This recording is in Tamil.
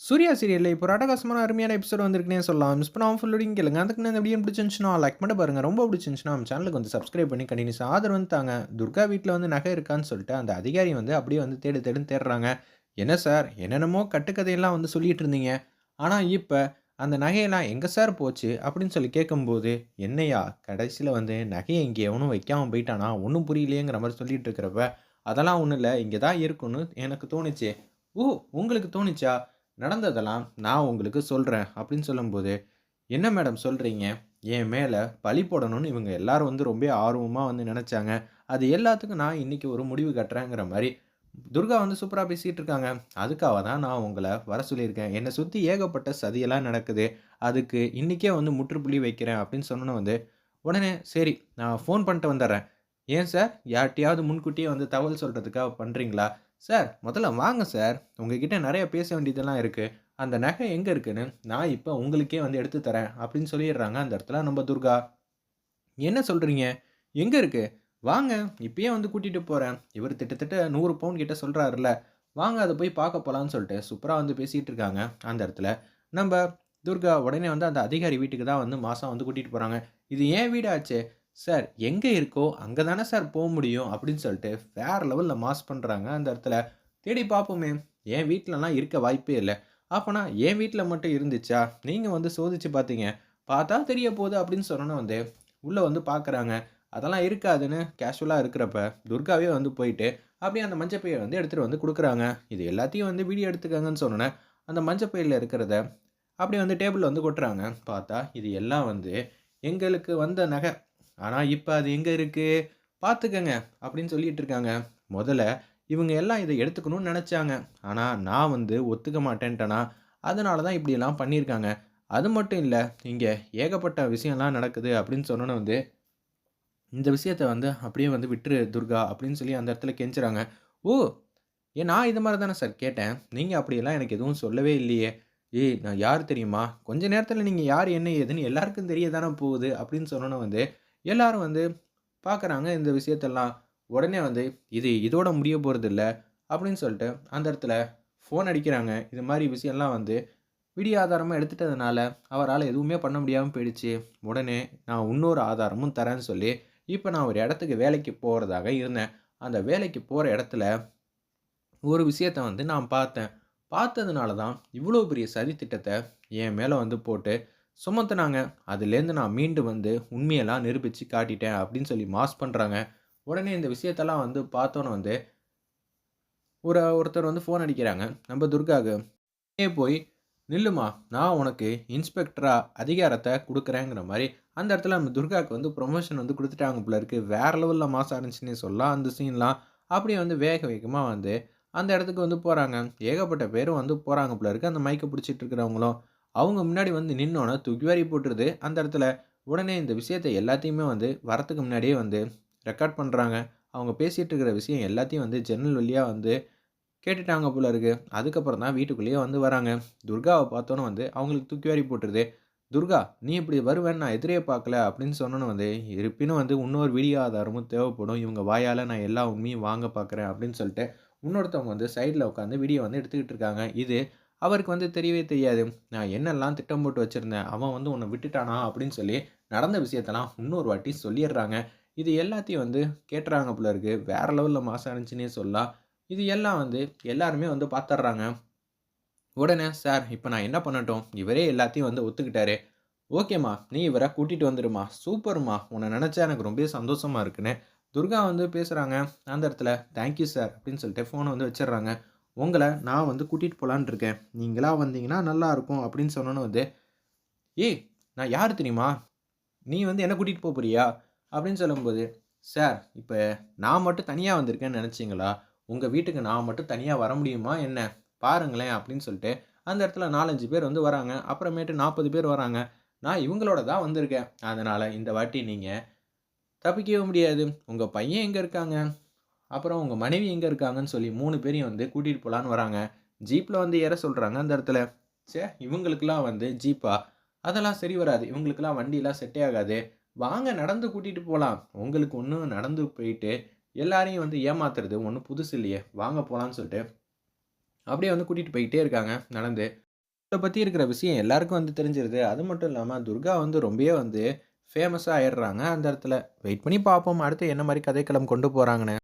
சூர்யா சீரியல்ல இப்போ ராட்டகாசமான அருமையான எபிசோட் வந்திருக்குனே சொல்லலாம். மிஸ் பண்ணாமல் ஃபுல் ரீடிங் கேளுங்க. அதுக்கு நான் இந்த பிடிச்சிருந்துச்சுன்னா லைக் பண்ண பாருங்க. ரொம்ப பிடிச்சிருந்துச்சுன்னா நம்ம சேனலுக்கு வந்து சப்ஸ்கிரைப் பண்ணி கண்டினியூஸ் ஆதரவு வந்து தாங்க. துர்கா வீட்டில் வந்து நகை இருக்கான்னு சொல்லிட்டு அந்த அதிகாரி வந்து அப்படியே வந்து தேடு தேடுன்னு தேடுறாங்க. என்ன சார் என்னென்னமோ கட்டுக்கதையெல்லாம் வந்து சொல்லிட்டு இருந்தீங்க. ஆனால் இப்போ அந்த நகையெல்லாம் எங்கே சார் போச்சு? அப்படின்னு சொல்லி கேட்கும்போது, என்னையா கடைசியில் வந்து நகையை இங்கே எவனும் வைக்காமல் போயிட்டானா? ஒன்றும் புரியலையேங்கிற மாதிரி சொல்லிட்டு இருக்கிறப்ப, அதெல்லாம் ஒன்றும் இல்லை இங்கே தான் இருக்குன்னு எனக்கு தோணுச்சு. ஓ! உங்களுக்கு தோணுச்சா? நடந்ததெல்லாம் நான் உங்களுக்கு சொல்கிறேன் அப்படின்னு சொல்லும்போது, என்ன மேடம் சொல்கிறீங்க என் மேலே பழி போடணும்னு இவங்க எல்லாரும் வந்து ரொம்ப ஆர்வமாக வந்து நினச்சாங்க அது எல்லாத்துக்கும் நான் இன்னைக்கு ஒரு முடிவு கட்டுறேங்கிற மாதிரி துர்கா வந்து சூப்பராக பேசிகிட்டு இருக்காங்க. அதுக்காக தான் நான் உங்களை வர சொல்லியிருக்கேன். என்னை சுற்றி ஏகப்பட்ட சதியெல்லாம் நடக்குது. அதுக்கு இன்றைக்கே வந்து முற்றுப்புள்ளி வைக்கிறேன் அப்படின்னு சொன்னோன்னே வந்து, உடனே சரி நான் ஃபோன் பண்ணிட்டு வந்துடுறேன் ஏன் சார்? யார்கிட்டையாவது முன்கூட்டியே வந்து தகவல் சொல்கிறதுக்காக பண்ணுறீங்களா சார் முதல்ல வாங்க சார். உங்ககிட்ட நிறைய பேச வேண்டியதெல்லாம் இருக்குது அந்த நகை எங்கே இருக்குன்னு நான் இப்போ உங்களுக்கே வந்து எடுத்து தரேன் அப்படின்னு சொல்லிடுறாங்க அந்த இடத்துல நம்ம துர்கா. என்ன சொல்கிறீங்க எங்கே இருக்குது வாங்க இப்பயே வந்து கூட்டிகிட்டு போகிறேன் இவர் கிட்டத்தட்ட நூறு பவுன் கிட்ட சொல்கிறாருல்ல வாங்க அதை போய் பார்க்க போகலான்னு சொல்லிட்டு சூப்பராக வந்து பேசிகிட்டு இருக்காங்க அந்த இடத்துல. நம்ம துர்கா உடனே வந்து அந்த அதிகாரி வீட்டுக்கு தான் வந்து மாதம் வந்து கூட்டிகிட்டு போகிறாங்க இது ஏன் வீடாச்சு? சார் எங்கே இருக்கோ அங்கே தானே சார் போக முடியும் அப்படின்னு சொல்லிட்டு வேற லெவலில் மாஸ் பண்ணுறாங்க அந்த இடத்துல. தேடி பார்ப்போமே. என் வீட்டிலலாம் இருக்க வாய்ப்பே இல்லை அப்போனா என் வீட்டில் மட்டும் இருந்துச்சா? நீங்கள் வந்து சோதிச்சு பார்த்தீங்க. பார்த்தா தெரிய போகுது அப்படின்னு சொன்னோன்னே வந்து உள்ளே வந்து பார்க்குறாங்க. அதெல்லாம் இருக்காதுன்னு கேஷுவலாக இருக்கிறப்ப, துர்காவே வந்து போயிட்டு அப்படியே அந்த மஞ்சப்பையை வந்து எடுத்துகிட்டு வந்து கொடுக்குறாங்க இது எல்லாத்தையும் வந்து வீடியோ எடுத்துக்கங்கன்னு சொன்னோனே, அந்த மஞ்சப்பையில் இருக்கிறத அப்படியே வந்து டேபிளில் வந்து கொட்டுறாங்க. பார்த்தா இது எல்லாம் வந்து எங்களுக்கு வந்த நகை. ஆனால் இப்போ அது எங்கே இருக்குது பார்த்துக்கங்க அப்படின்னு சொல்லிட்டு இருக்காங்க. முதல்ல இவங்க எல்லாம் இதை எடுத்துக்கணும்னு நினச்சாங்க ஆனால் நான் வந்து ஒத்துக்க மாட்டேன்ட்டேனா, அதனால தான் இப்படியெல்லாம் பண்ணியிருக்காங்க. அது மட்டும் இல்லை இங்கே ஏகப்பட்ட விஷயம்லாம் நடக்குது அப்படின்னு சொன்னோனே வந்து, இந்த விஷயத்த வந்து அப்படியே வந்து விட்டுரு துர்கா அப்படின்னு சொல்லி அந்த இடத்துல கெஞ்சுறாங்க. ஓ! ஏ நான் இது மாதிரி தானே சார் கேட்டேன். நீங்கள் அப்படியெல்லாம் எனக்கு எதுவும் சொல்லவே இல்லையே. ஏய் நான் யார் தெரியுமா? கொஞ்ச நேரத்தில் நீங்கள் யார், என்ன ஏதுன்னு எல்லாருக்கும் தெரிய தானே போகுது அப்படின்னு சொன்னோனே வந்து, எல்லாரும் வந்து பார்க்குறாங்க இந்த விஷயத்தெல்லாம். உடனே வந்து இது இதோட முடிய போகிறதில்ல அப்படின்னு சொல்லிட்டு அந்த இடத்துல ஃபோன் அடிக்கிறாங்க. இது மாதிரி விஷயம்லாம் வந்து விடிய ஆதாரமாக எடுத்துட்டதுனால, அவரால் எதுவுமே பண்ண முடியாமல் போயிடுச்சு. உடனே நான் இன்னொரு ஆதாரமும் தரேன்னு சொல்லி, இப்போ நான் ஒரு இடத்துக்கு வேலைக்கு போகிறதாக இருந்தேன். அந்த வேலைக்கு போகிற இடத்துல ஒரு விஷயத்த வந்து நான் பார்த்தேன். பார்த்ததுனால தான் இவ்வளோ பெரிய சதி திட்டத்தை என் மேலே வந்து போட்டு சுமத்துனாங்க. அதுலேருந்து நான் மீண்டு வந்து உண்மையெல்லாம் நிரூபிச்சு காட்டிட்டேன் அப்படின்னு சொல்லி மாஸ் பண்ணுறாங்க உடனே இந்த விஷயத்தெல்லாம் வந்து பார்த்தோன்னே வந்து ஒரு ஒருத்தர் வந்து ஃபோன் அடிக்கிறாங்க. நம்ம துர்காக்கு. உடனே போய் நில்லுமா, நான் உனக்கு இன்ஸ்பெக்டராக அதிகாரத்தை கொடுக்குறேங்கிற மாதிரி அந்த இடத்துல நம்ம துர்காக்கு வந்து ப்ரொமோஷன் வந்து கொடுத்துட்டாங்க போல இருக்கு. வேற லெவலில் மாஸா இருந்துச்சுன்னே சொல்லலாம் அந்த சீன்லாம். அப்படியே வந்து வேக வேகமாக வந்து அந்த இடத்துக்கு வந்து போகிறாங்க ஏகப்பட்ட பேரும் வந்து போகிறாங்க போல இருக்குது அந்த மைக்கை பிடிச்சிட்டு இருக்கிறவங்களும். அவங்க முன்னாடி வந்து நின்னோன்னே தூக்கி வாரி போட்டுருது அந்த இடத்துல. உடனே இந்த விஷயத்த எல்லாத்தையுமே வந்து வரத்துக்கு முன்னாடியே வந்து ரெக்கார்ட் பண்ணுறாங்க அவங்க பேசிகிட்டு இருக்கிற விஷயம் எல்லாத்தையும் வந்து ஜன்னல் வழியாக வந்து கேட்டுட்டாங்க போல இருக்குது அதுக்கப்புறம் தான் வீட்டுக்குள்ளேயே வந்து வராங்க. துர்காவை பார்த்தோன்னே வந்து அவங்களுக்கு தூக்கி வாரி போட்டுருது. துர்கா நீ இப்படி வருவேன்னு நான் எதிரே பார்க்கல அப்படின்னு சொன்னோன்னு வந்து, இருப்பினும் வந்து இன்னொரு வீடியோ ஆதாரமும் தேவைப்படும். இவங்க வாயால் நான் எல்லா உண்மையும் வாங்க பார்க்குறேன் அப்படின்னு சொல்லிட்டு, இன்னொருத்தவங்க வந்து சைடில் உட்காந்து வீடியோ வந்து எடுத்துக்கிட்டு இருக்காங்க. இது அவருக்கு வந்து தெரியவே தெரியாது. நான் என்னெல்லாம் திட்டம் போட்டு வச்சிருந்தேன். அவன் வந்து உன்னை விட்டுட்டானா அப்படின்னு சொல்லி நடந்த விஷயத்தெல்லாம் இன்னொரு வாட்டி சொல்லிடுறாங்க. இது எல்லாத்தையும் வந்து கேட்டுறாங்க போல இருக்கு. வேற லெவலில் மாசம் இருந்துச்சுன்னே சொல்லலாம். இது எல்லாம் வந்து எல்லாருமே வந்து பார்த்துட்றாங்க உடனே சார் இப்போ நான் என்ன பண்ணட்டும்? இவரே எல்லாத்தையும் வந்து ஒத்துக்கிட்டாரு. ஓகேம்மா, நீ இவரை கூட்டிகிட்டு வந்துடுமா சூப்பர்ம்மா. உன்ன நினச்சா எனக்கு ரொம்பவே சந்தோஷமாக இருக்குன்னு துர்கா வந்து பேசுகிறாங்க அந்த இடத்துல தேங்க் யூ சார் அப்படின்னு சொல்லிட்டு ஃபோனை வந்து வச்சிடுறாங்க உங்களை நான் வந்து கூட்டிகிட்டு போலான்னு இருக்கேன். நீங்களாக வந்தீங்கன்னா நல்லாயிருக்கும் அப்படின்னு சொன்னோன்னு வந்து, ஏய் நான் யார் தெரியுமா? நீ வந்து என்ன கூட்டிகிட்டு போக போறியா? அப்படின்னு சொல்லும்போது, சார் இப்போ நான் மட்டும் தனியாக வந்திருக்கேன்னு நினச்சிங்களா உங்கள் வீட்டுக்கு நான் மட்டும் தனியாக வர முடியுமா என்ன? பாருங்களேன் அப்படின்னு சொல்லிட்டு அந்த இடத்துல 4, 5 பேர் வந்து வராங்க. அப்புறமேட்டு 40 பேர் வராங்க. நான் இவங்களோட தான் வந்திருக்கேன். அதனால் இந்த வாட்டி நீங்கள் தப்பிக்கவே முடியாது. உங்கள் பையன் எங்கே இருக்காங்க? அப்புறம் உங்கள் மனைவி எங்கே இருக்காங்கன்னு சொல்லி மூணு பேரையும் வந்து கூட்டிகிட்டு போகலான்னு வராங்க. ஜீப்பில் வந்து ஏற சொல்கிறாங்க அந்த இடத்துல. ச்சே இவங்களுக்கெல்லாம் வந்து ஜீப்பா? அதெல்லாம் சரி வராது. இவங்களுக்கெல்லாம் வண்டியெல்லாம் செட்டே ஆகாது. வாங்க நடந்து கூட்டிகிட்டு போகலாம் உங்களுக்கு ஒன்றும் நடந்து போயிட்டு எல்லாரையும் வந்து ஏமாத்துறது ஒன்றும் புதுசு இல்லையே. வாங்க போகலான்னு சொல்லிட்டு அப்படியே வந்து கூட்டிகிட்டு போய்கிட்டே இருக்காங்க நடந்து. இதை பற்றி இருக்கிற விஷயம் எல்லாருக்கும் வந்து தெரிஞ்சிருது. அது மட்டும் இல்லாமல் துர்கா வந்து ரொம்பவே வந்து ஃபேமஸாக ஆயிடுறாங்க அந்த இடத்துல. வெயிட் பண்ணி பார்ப்போம் அடுத்து என்ன மாதிரி கதைக்களம் கொண்டு போகிறாங்கன்னு